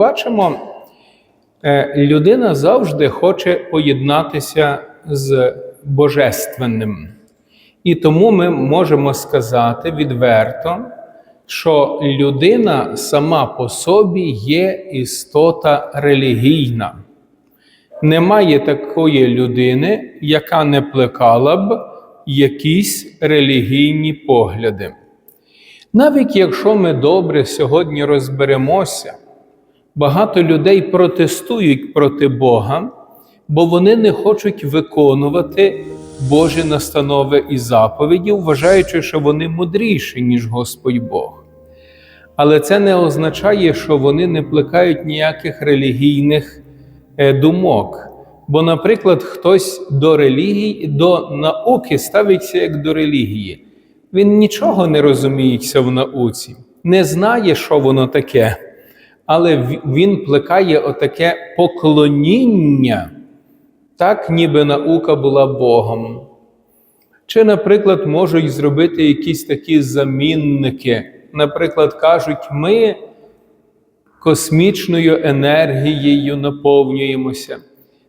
Бачимо, е, людина завжди хоче поєднатися з Божественним. І тому ми можемо сказати відверто, що людина сама по собі є істота релігійна. Немає такої людини, яка не плекала б якісь релігійні погляди. Навіть якщо ми добре сьогодні розберемося, багато людей протестують проти Бога, бо вони не хочуть виконувати Божі настанови і заповіді, вважаючи, що вони мудріші, ніж Господь Бог. Але це не означає, що вони не плекають ніяких релігійних е, думок. Бо, наприклад, хтось до релігії, до науки ставиться як до релігії. Він нічого не розуміється в науці, не знає, що воно таке, але він плекає отаке поклоніння, так ніби наука була Богом. Чи, наприклад, можуть зробити якісь такі замінники. Наприклад, кажуть, ми космічною енергією наповнюємося.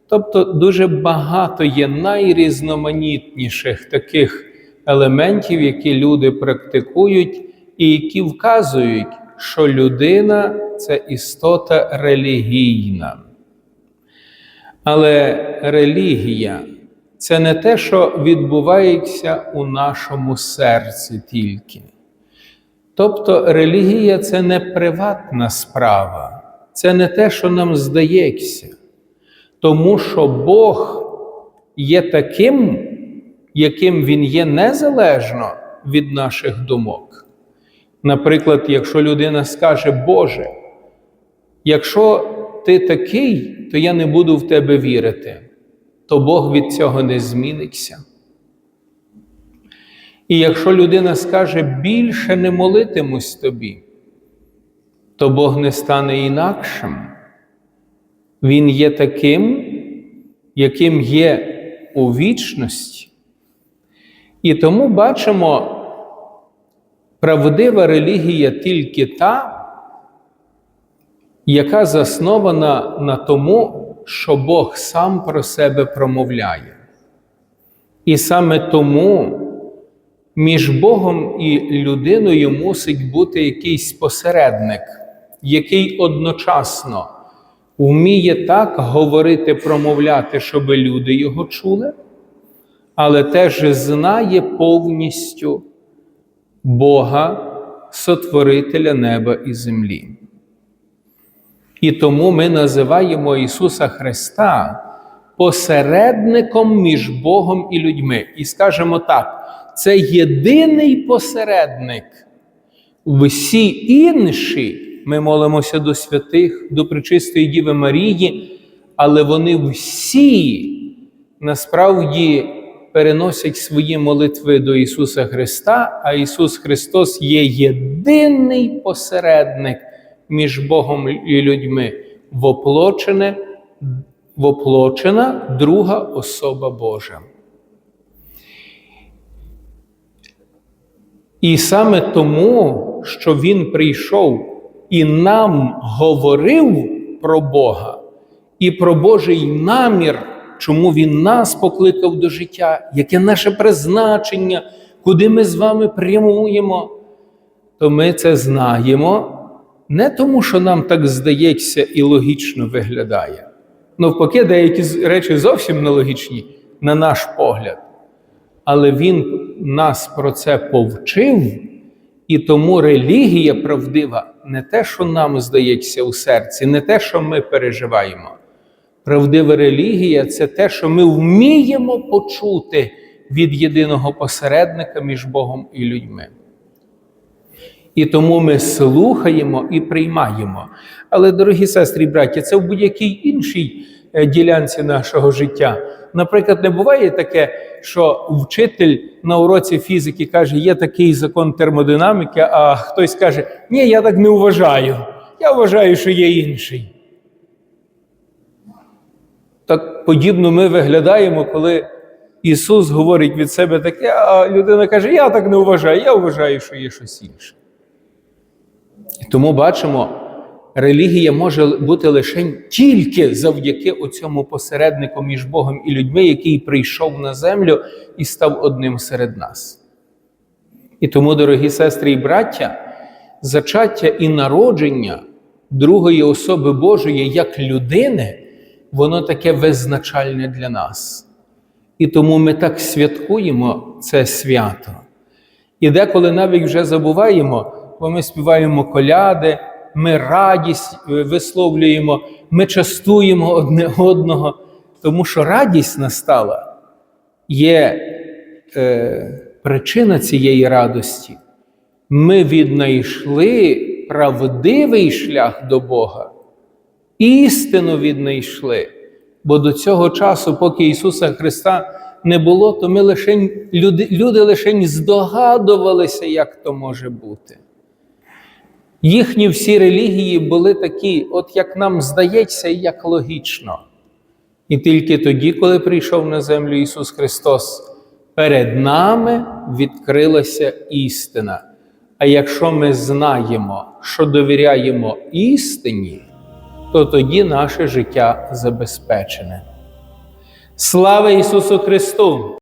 Тобто дуже багато є найрізноманітніших таких елементів, які люди практикують, і які вказують, що людина це істота релігійна. Але релігія це не те, що відбувається у нашому серці тільки. Тобто релігія це не приватна справа, це не те, що нам здається. Тому що Бог є таким, яким Він є незалежно від наших думок. Наприклад, якщо людина скаже, Боже, якщо ти такий, то я не буду в тебе вірити, то Бог від цього не зміниться. І якщо людина скаже, більше не молитимусь тобі, то Бог не стане інакшим. Він є таким, яким є у вічності. І тому бачимо, правдива релігія тільки та, яка заснована на тому, що Бог сам про себе промовляє. І саме тому між Богом і людиною мусить бути якийсь посередник, який одночасно вміє так говорити, промовляти, щоб люди його чули, але теж знає повністю Бога, Сотворителя неба і землі. І тому ми називаємо Ісуса Христа посередником між Богом і людьми. І скажемо так: це єдиний посередник. Всі інші ми молимося до святих, до Пречистої Діви Марії, але вони всі насправді переносять свої молитви до Ісуса Христа, а Ісус Христос є єдиний посередник між Богом і людьми, воплочене, воплочена друга особа Божа. І саме тому, що Він прийшов і нам говорив про Бога і про Божий намір, чому Він нас покликав до життя, яке наше призначення, куди ми з вами прямуємо, то ми це знаємо не тому, що нам так здається і логічно виглядає. Навпаки, деякі речі зовсім нелогічні, на наш погляд. Але Він нас про це повчив, і тому релігія правдива не те, що нам здається у серці, не те, що ми переживаємо. Правдива релігія це те, що ми вміємо почути від єдиного посередника між Богом і людьми. І тому ми слухаємо і приймаємо. Але, дорогі сестри і браті, це в будь-якій іншій е, ділянці нашого життя. Наприклад, не буває таке, що вчитель на уроці фізики каже, є такий закон термодинаміки, а хтось каже, ні, я так не вважаю. Я вважаю, що є інший. Так подібно ми виглядаємо, коли Ісус говорить від себе таке, а людина каже, я так не вважаю, я вважаю, що є щось інше. Тому бачимо, релігія може бути лише тільки завдяки оцьому посереднику між Богом і людьми, який прийшов на землю і став одним серед нас. І тому, дорогі сестри і браття, зачаття і народження другої особи Божої як людини, воно таке визначальне для нас. І тому ми так святкуємо це свято. І деколи навіть вже забуваємо, бо ми співаємо коляди, ми радість е, висловлюємо, ми частуємо одне одного, тому що радість настала є е, причина цієї радості. Ми віднайшли правдивий шлях до Бога, істину віднайшли. Бо до цього часу, поки Ісуса Христа не було, то ми лише, люди, люди лише здогадувалися, як то може бути. Їхні всі релігії були такі, от як нам здається, як логічно. І тільки тоді, коли прийшов на землю Ісус Христос, перед нами відкрилася істина. А якщо ми знаємо, що довіряємо істині, то тоді наше життя забезпечене. Слава Ісусу Христу!